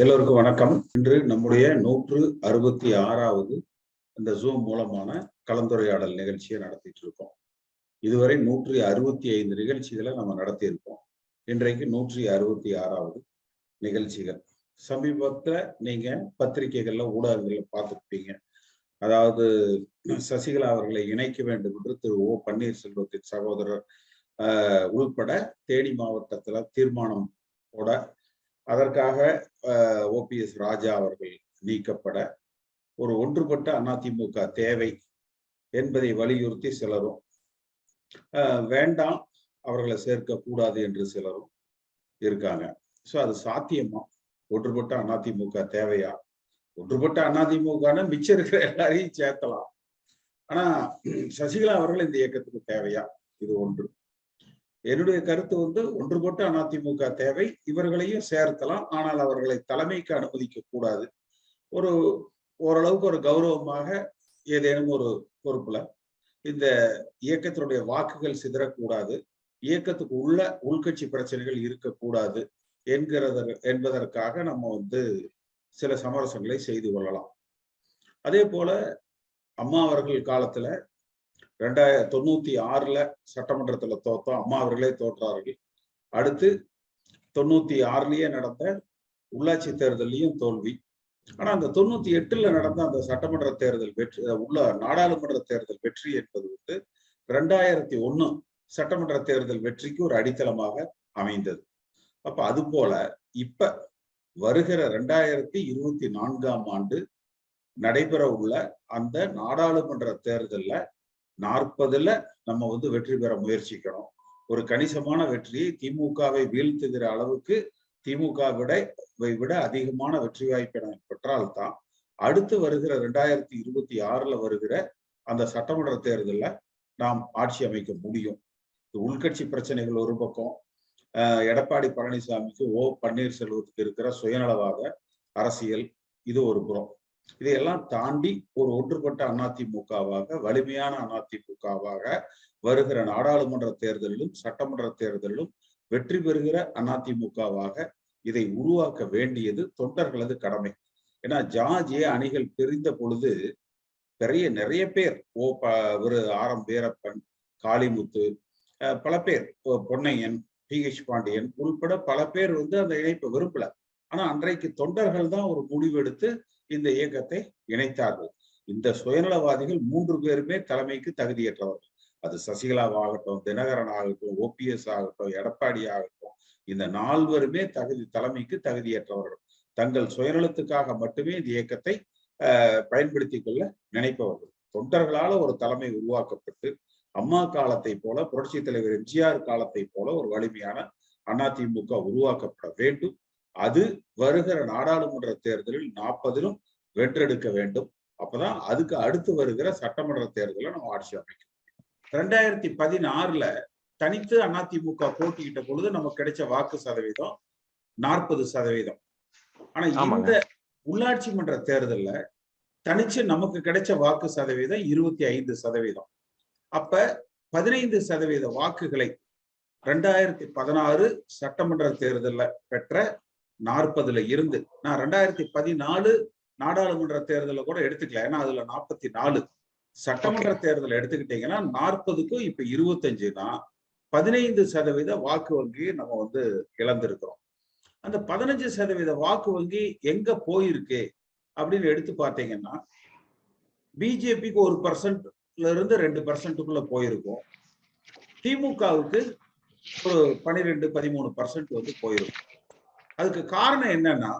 எல்லோருக்கும் வணக்கம். இன்று நம்முடைய நூற்று அறுபத்தி ஆறாவது இந்த ஜூம் மூலமான கலந்துரையாடல் நிகழ்ச்சியை நடத்திட்டு இருக்கோம். இதுவரை நூற்றி அறுபத்தி ஐந்து நிகழ்ச்சிகளை நம்ம நடத்தியிருக்கோம். இன்றைக்கு நூற்றி அறுபத்தி ஆறாவது நிகழ்ச்சிகள். சமீபத்துல நீங்க பத்திரிகைகள்ல ஊடகங்கள்ல பார்த்துருப்பீங்க. அதாவது சசிகலா அவர்களை இணைக்க வேண்டும் என்று திரு ஓ பன்னீர்செல்வத்தின் சகோதரர் உள்பட தேனி மாவட்டத்துல தீர்மானம் போட அதற்காக ஓபிஎஸ் ராஜா அவர்கள் நீக்கப்பட ஒரு ஒன்றுபட்ட அதிமுக தேவை என்பதை வலியுறுத்தி சிலரும் வேண்டாம் அவர்களை சேர்க்கக்கூடாது என்று சிலரும் இருக்காங்க. ஸோ அது சாத்தியமா? ஒன்றுபட்ட அதிமுக தேவையா? ஒன்றுபட்ட அதிமுகன்னு மிச்சம் இருக்கிற எல்லாரையும் சேர்த்தலாம் ஆனா சசிகலா அவர்கள் இந்த இயக்கத்துக்கு தேவையா? இது ஒன்று. என்னுடைய கருத்து வந்து ஒன்றுபட்ட அதிமுக தேவை இவர்களையும் சேர்த்தலாம் ஆனால் அவர்களை தலைமைக்கு அனுமதிக்க கூடாது. ஒரு ஓரளவுக்கு ஒரு கௌரவமாக ஏதேனும் ஒரு பொறுப்புல இந்த இயக்கத்தினுடைய வாக்குகள் சிதறக்கூடாது. இயக்கத்துக்கு உள்ள உள்கட்சி பிரச்சனைகள் இருக்கக்கூடாது என்கிறத என்பதற்காக நம்ம வந்து சில சமரசங்களை செய்து கொள்ளலாம். அதே போல அம்மா அவர்கள் காலத்துல ரெண்டாய தொண்ணூத்தி ஆறுல சட்டமன்றத்துல தோத்தோம். அம்மா அவர்களே தோற்றார்கள். அடுத்து தொண்ணூத்தி ஆறுலயே நடந்த உள்ளாட்சி தேர்தலையும் தோல்வி. ஆனா அந்த தொண்ணூத்தி எட்டுல நடந்த அந்த சட்டமன்ற தேர்தல் வெற்றி உள்ள நாடாளுமன்ற தேர்தல் வெற்றி என்பது வந்து ரெண்டாயிரத்தி ஒண்ணு சட்டமன்ற தேர்தல் வெற்றிக்கு ஒரு அடித்தளமாக அமைந்தது. அப்ப அது போல இப்ப வருகிற ரெண்டாயிரத்தி இருபத்தி நான்காம் ஆண்டு நடைபெற உள்ள அந்த நாடாளுமன்ற தேர்தல்ல நாற்பதுல நம்ம வந்து வெற்றி பெற முயற்சிக்கணும். ஒரு கணிசமான வெற்றியை திமுகவை வீழ்த்துகிற அளவுக்கு திமுக விட விட அதிகமான வெற்றி வாய்ப்பினை பெற்றால்தான் அடுத்து வருகிற ரெண்டாயிரத்தி இருபத்தி ஆறுல வருகிற அந்த சட்டமன்ற தேர்தலில் நாம் ஆட்சி அமைக்க முடியும். உள்கட்சி பிரச்சனைகள் ஒரு பக்கம். எடப்பாடி பழனிசாமிக்கு ஓ பன்னீர்செல்வத்துக்கு இருக்கிற சுயநலவாத அரசியல் இது ஒரு புறம். இதையெல்லாம் தாண்டி ஒரு ஒன்றுபட்ட அதிமுகவாக வலிமையான அதிமுகவாக வருகிற நாடாளுமன்ற தேர்தலிலும் சட்டமன்ற தேர்தலிலும் வெற்றி பெறுகிற அதிமுகவாக இதை உருவாக்க வேண்டியது தொண்டர்களது கடமை. ஏன்னா ஜார்ஜிய அணிகள் பிரிந்த பொழுது பெரிய நிறைய பேர் ஓ ப ஒரு ஆர் எம் வீரப்பன் காளிமுத்து பல பேர் பொன்னையன் பி. ஹெச் பாண்டியன் உள்பட பல பேர் வந்து அந்த இணைப்பை விரும்பல. ஆனா அன்றைக்கு தொண்டர்கள் தான் ஒரு முடிவெடுத்து இந்த இயக்கத்தை இணைத்தார்கள். இந்த சுயநலவாதிகள் மூன்று பேருமே தலைமைக்கு தகுதியற்றவர்கள். அது சசிகலாவாகட்டும் தினகரன் ஆகட்டும் ஓபிஎஸ் ஆகட்டும் எடப்பாடி ஆகட்டும் இந்த நால்வருமே தகுதி தலைமைக்கு தகுதியற்றவர்கள். தங்கள் சுயநலத்துக்காக மட்டுமே இந்த இயக்கத்தை பயன்படுத்திக் கொள்ள நினைப்பவர்கள். தொண்டர்களால ஒரு தலைமை உருவாக்கப்பட்டு அம்மா காலத்தை போல புரட்சி தலைவர் எம்ஜிஆர் காலத்தை போல ஒரு வலிமையான அதிமுக உருவாக்கப்பட வேண்டும். அது வருகிற நாடாளுமன்ற தேர்தலில் நாற்பதிலும் வென்றெடுக்க வேண்டும். அப்பதான் அதுக்கு அடுத்து வருகிற சட்டமன்ற தேர்தலில் நம்ம ஆட்சி அமைக்க ரெண்டாயிரத்தி பதினாறுல தனித்து அதிமுக போட்டியிட்ட பொழுது நமக்கு கிடைச்ச வாக்கு சதவீதம் நாற்பது சதவீதம். ஆனா இந்த உள்ளாட்சி மன்ற தேர்தல்ல தனிச்சு நமக்கு கிடைச்ச வாக்கு சதவீதம் இருபத்தி ஐந்து சதவீதம். அப்ப பதினைந்து சதவீத வாக்குகளை ரெண்டாயிரத்தி பதினாறு சட்டமன்ற தேர்தல்ல பெற்ற நாற்பதுல இருந்து நான் ரெண்டாயிரத்தி பதினாலு நாடாளுமன்ற தேர்தலை கூட எடுத்துக்கல. ஏன்னா அதுல நாற்பத்தி நாலு சட்டமன்ற தேர்தல் எடுத்துக்கிட்டீங்கன்னா நாற்பதுக்கும் இப்ப இருபத்தஞ்சுனா பதினைந்து சதவீத வாக்கு வங்கியை நம்ம வந்து இழந்திருக்கிறோம். அந்த பதினஞ்சு சதவீத வாக்கு வங்கி எங்க போயிருக்கு அப்படின்னு எடுத்து பார்த்தீங்கன்னா பிஜேபிக்கு ஒரு பர்சன்ட்ல இருந்து ரெண்டு பர்சன்ட்டுக்குள்ள போயிருக்கும். திமுகவுக்கு ஒரு பனிரெண்டு பதிமூணு பர்சன்ட் வந்து போயிருக்கும். அதுக்கு காரணம் என்னன்னா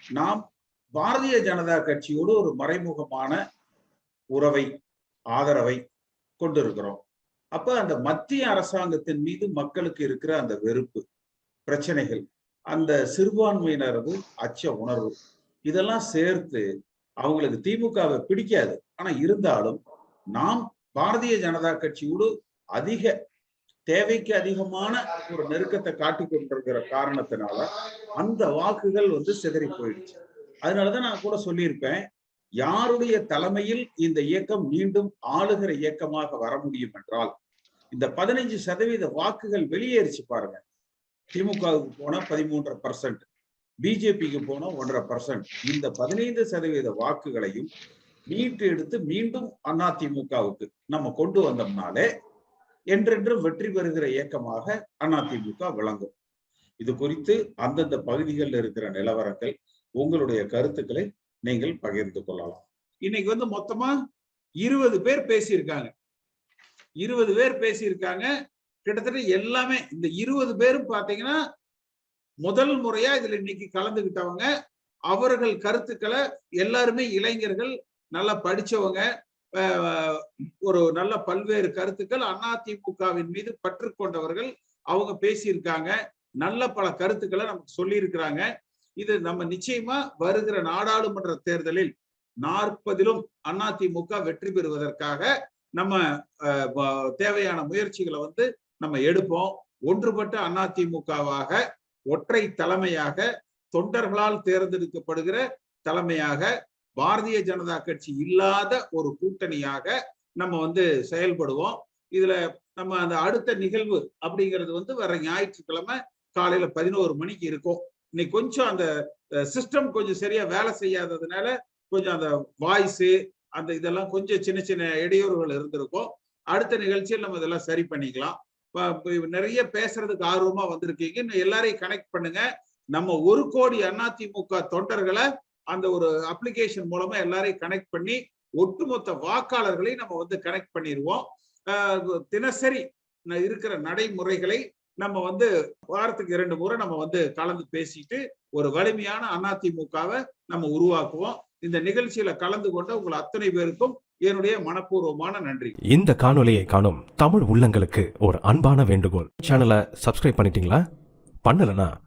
நாம் பாரதிய ஜனதா கட்சியோடு ஒரு மறைமுகமான உறவை ஆதரவை கொண்டிருக்கிறோம். அப்ப அந்த மத்திய அரசாங்கத்தின் மீது மக்களுக்கு இருக்கிற அந்த வெறுப்பு பிரச்சனைகள் அந்த சிறுபான்மையினரது அச்ச உணர்வு இதெல்லாம் சேர்த்து அவங்களுக்கு திமுகவை பிடிக்காது. ஆனா இருந்தாலும் நாம் பாரதிய ஜனதா கட்சியோடு அதிக தேவைக்கு அதிகமான ஒரு நெருக்கத்தை காட்டி கொண்டிருக்கிற காரணத்தினால அந்த வாக்குகள் வந்து சிதறி போயிடுச்சு. அதனாலதான் நான் கூட சொல்லியிருப்பேன் யாருடைய தலைமையில் இந்த இயக்கம் மீண்டும் ஆளுகிற இயக்கமாக வர முடியும் என்றால் இந்த பதினைஞ்சு சதவீத வாக்குகள் வெளியேறிச்சு பாருங்க. திமுகவுக்கு போனா பதிமூன்றரை பர்சன்ட் பிஜேபிக்கு போன ஒன்றரை பர்சன்ட் இந்த பதினைந்து சதவீத வாக்குகளையும் மீட்டு எடுத்து மீண்டும் அதிமுகவுக்கு நம்ம கொண்டு வந்தோம்னாலே என்றென்று வெற்றி பெறுகிற இயக்கமாக அதிமுக விளங்கும். இது குறித்து அந்தந்த பகுதிகளில் இருக்கிற நிலவரங்கள் உங்களுடைய கருத்துக்களை நீங்கள் பகிர்ந்து கொள்ளலாம். இன்னைக்கு வந்து மொத்தமா இருபது பேர் பேசியிருக்காங்க. இருபது பேர் பேசியிருக்காங்க. கிட்டத்தட்ட எல்லாமே இந்த இருபது பேரும் பாத்தீங்கன்னா முதல் முறையா இதுல இன்னைக்கு கலந்துகிட்டவங்க. அவர்கள் கருத்துக்களை எல்லாருமே இளைஞர்கள் நல்லா படிச்சவங்க ஒரு நல்ல பல்வேறு கருத்துக்கள் அதிமுகவின் மீது பற்று கொண்டவர்கள் அவங்க பேசியிருக்காங்க. நல்ல பல கருத்துக்களை நமக்கு சொல்லியிருக்கிறாங்க. இது நம்ம நிச்சயமா வருகிற நாடாளுமன்ற தேர்தலில் நாற்பதிலும் அதிமுக வெற்றி பெறுவதற்காக நம்ம தேவையான முயற்சிகளை வந்து நம்ம எடுப்போம். ஒன்றுபட்ட அதிமுகவாக ஒற்றை தலைமையாக தொண்டர்களால் தேர்ந்தெடுக்கப்படுகிற தலைமையாக பாரதிய ஜனதா கட்சி இல்லாத ஒரு கூட்டணியாக நம்ம வந்து செயல்படுவோம். இதுல நம்ம அந்த அடுத்த நிகழ்வு அப்படிங்கிறது வந்து வர ஞாயிற்றுக்கிழமை காலையில பதினோரு மணிக்கு இருக்கும். இன்னைக்கு கொஞ்சம் அந்த சிஸ்டம் கொஞ்சம் சரியா வேலை செய்யாததுனால கொஞ்சம் அந்த வாய்ஸ் அந்த இதெல்லாம் கொஞ்சம் சின்ன சின்ன இடையூறுகள் இருந்திருக்கும். அடுத்த நிகழ்ச்சியில் நம்ம இதெல்லாம் சரி பண்ணிக்கலாம். நிறைய பேசுறதுக்கு ஆர்வமா வந்திருக்கீங்க. இன்னும் எல்லாரையும் கனெக்ட் பண்ணுங்க. நம்ம ஒரு கோடி அதிமுக தொண்டர்களை அந்த ஒரு அப்ளிகேஷன் மூலமா எல்லாரையும் கனெக்ட் பண்ணி ஒட்டுமொத்த வாக்காளர்களையும் நம்ம வந்து கனெக்ட் பண்ணிடுவோம் தினசரி இருக்கிற நடைமுறைகளை நம்ம வந்து வாரத்துக்கு இரண்டு முறை நம்ம வந்து கலந்து பேசிட்டு ஒரு வலிமையான அதிமுகவை நம்ம உருவாக்குவோம். இந்த நிகழ்ச்சியில கலந்து கொண்ட உங்கள் அத்தனை பேருக்கும் என்னுடைய மனப்பூர்வமான நன்றி. இந்த காணொலியை காணும் தமிழ் உள்ளங்களுக்கு ஒரு அன்பான வேண்டுகோள். சேனலை சப்ஸ்கிரைப் பண்ணிட்டீங்களா? பண்ணலன்னா